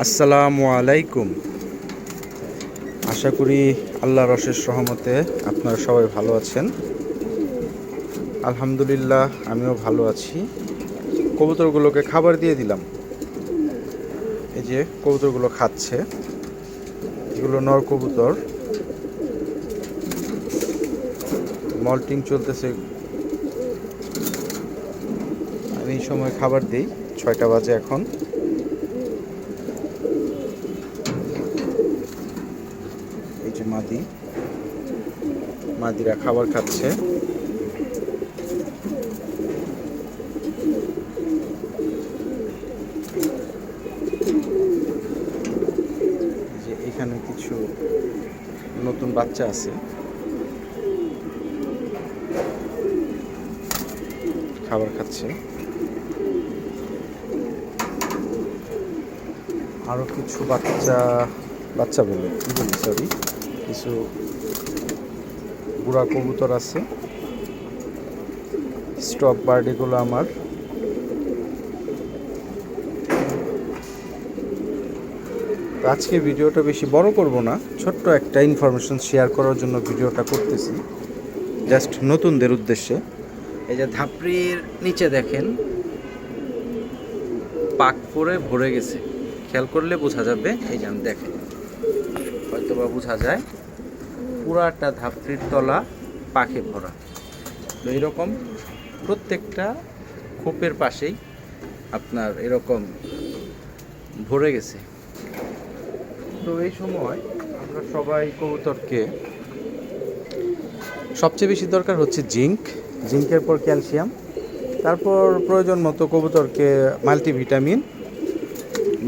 আসসালামু আলাইকুম। আশা করি আল্লাহ রশের সহমতে আপনারা সবাই ভালো আছেন। আলহামদুলিল্লাহ, আমিও ভালো আছি। কবুতরগুলোকে খাবার দিয়ে দিলাম। এই যে কবুতরগুলো খাচ্ছে। এগুলো নর কবুতর। মল্টিং চলতেছে। আমি এই সময় খাবার দিই। ছয়টা বাজে এখন এই যে মাদি। মাদিরা খাবার খাচ্ছে। যে এখানে কিছু নতুন বাচ্চা আছে। খাবার খাচ্ছে। আরও কিছু বাচ্চা বাচ্চা বলে কি বলি সরি কিছু বুড়া কবুতর আছে। স্টক বার্ডেগুলো আমার। আজকে ভিডিওটা বেশি বড় করব না, ছোট্ট একটা ইনফরমেশন শেয়ার করার জন্য ভিডিওটা করতেছি। জাস্ট নতুনদের উদ্দেশ্যে। এই যে ধাপড়ির নিচে দেখেন, পাক করে ভরে গেছে। খেয়াল করলে বোঝা যাবে, এই যে দেখেন। হয়তো বা বোঝা যায়, পুরাটা ধাপড়ির তলা পাখে ভরা। তো এইরকম প্রত্যেকটা খোপের পাশেই আপনার এরকম ভরে গেছে। তো এই সময় আমরা সবাই কবুতরকে সবচেয়ে বেশি দরকার হচ্ছে জিঙ্ক। জিঙ্কের পর ক্যালসিয়াম। তারপর প্রয়োজন মতো কবুতরকে মাল্টিভিটামিন,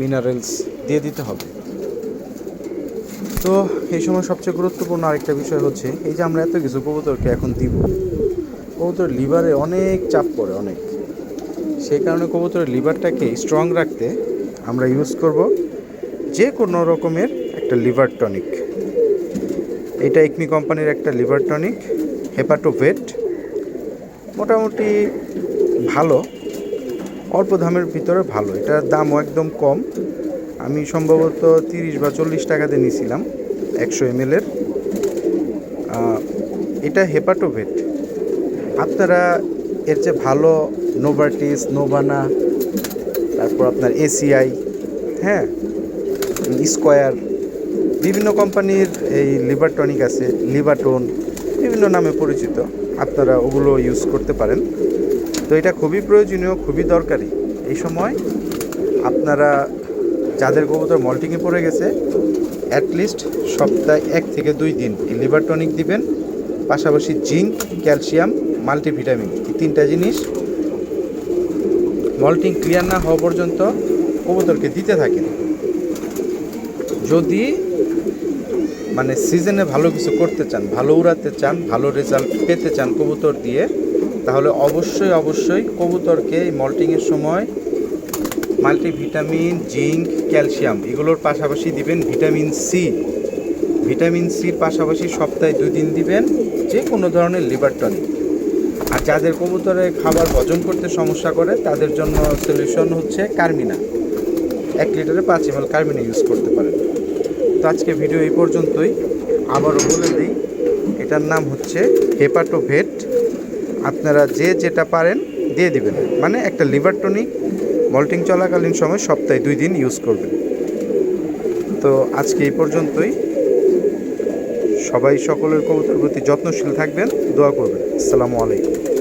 মিনারেলস দিয়ে দিতে হবে। তো এই সময় সবচেয়ে গুরুত্বপূর্ণ আরেকটা বিষয় হচ্ছে, এই যে আমরা এত কিছু কবুতরকে এখন দিব কবুতর লিভারে অনেক চাপ পড়ে, অনেক। সেই কারণে কবুতরের লিভারটাকে স্ট্রং রাখতে আমরা ইউজ করব যে কোনো রকমের একটা লিভার টনিক। এটা একমি কোম্পানির একটা লিভার টনিক, হেপাটোভেট। মোটামুটি ভালো, অল্প দামের ভিতরে ভালো, এটার দামও একদম কম। আমি সম্ভবত তিরিশ বা চল্লিশ টাকাতে নিয়েছিলাম একশো এম এর। এটা হেপাটোভেট। আপনারা এর যে ভালো নোভার্টিস নোভানা তারপর আপনার এসিআই হ্যাঁ স্কোয়ার বিভিন্ন কোম্পানির এই লিভার টনিক আছে, লিভাটোন, বিভিন্ন নামে পরিচিত। আপনারা ওগুলো ইউজ করতে পারেন। তো এটা খুবই প্রয়োজনীয়, খুবই দরকারি। এই সময় আপনারা যাদের কবুতর মল্টিংয়ে পড়ে গেছে। অ্যাটলিস্ট সপ্তাহে এক থেকে দুই দিন লিভার টনিক দিবেন। পাশাপাশি জিঙ্ক, ক্যালসিয়াম মাল্টিভিটামিন এই তিনটা জিনিস মল্টিং ক্লিয়ার না হওয়া পর্যন্ত কবুতরকে দিতে থাকেন যদি মানে সিজনে ভালো কিছু করতে চান, ভালো উড়াতে চান, ভালো রেজাল্ট পেতে চান কবুতর দিয়ে, তাহলে অবশ্যই অবশ্যই কবুতরকে এই মল্টিংয়ের সময় মাল্টিভিটামিন, জিঙ্ক, ক্যালসিয়াম এগুলোর পাশাপাশি দিবেন ভিটামিন সি। ভিটামিন সির পাশাপাশি সপ্তাহে দুই দিন দিবেন যে কোনো ধরনের লিভার টনিক। আর যাদের কবুতরে খাবার হজম করতে সমস্যা করে, তাদের জন্য সলিউশন হচ্ছে কার্মিনা এক লিটারে পাঁচ এম কার্মিনা ইউজ করতে পারেন। তো আজকে ভিডিও এই পর্যন্তই। আবারও বলে দিই, এটার নাম হচ্ছে হেপাটোভেট। আপনারা যে যেটা পারেন দিয়ে দিবেন। মানে একটা লিভার টনিক মল্টিং চলাকালীন সময় সপ্তাহে দুই দিন ইউজ করবেন। তো আজকে এই পর্যন্তই। সবাই সকলের কবুতর প্রতি যত্নশীল থাকবেন, দোয়া করবেন। আসসালামু আলাইকুম।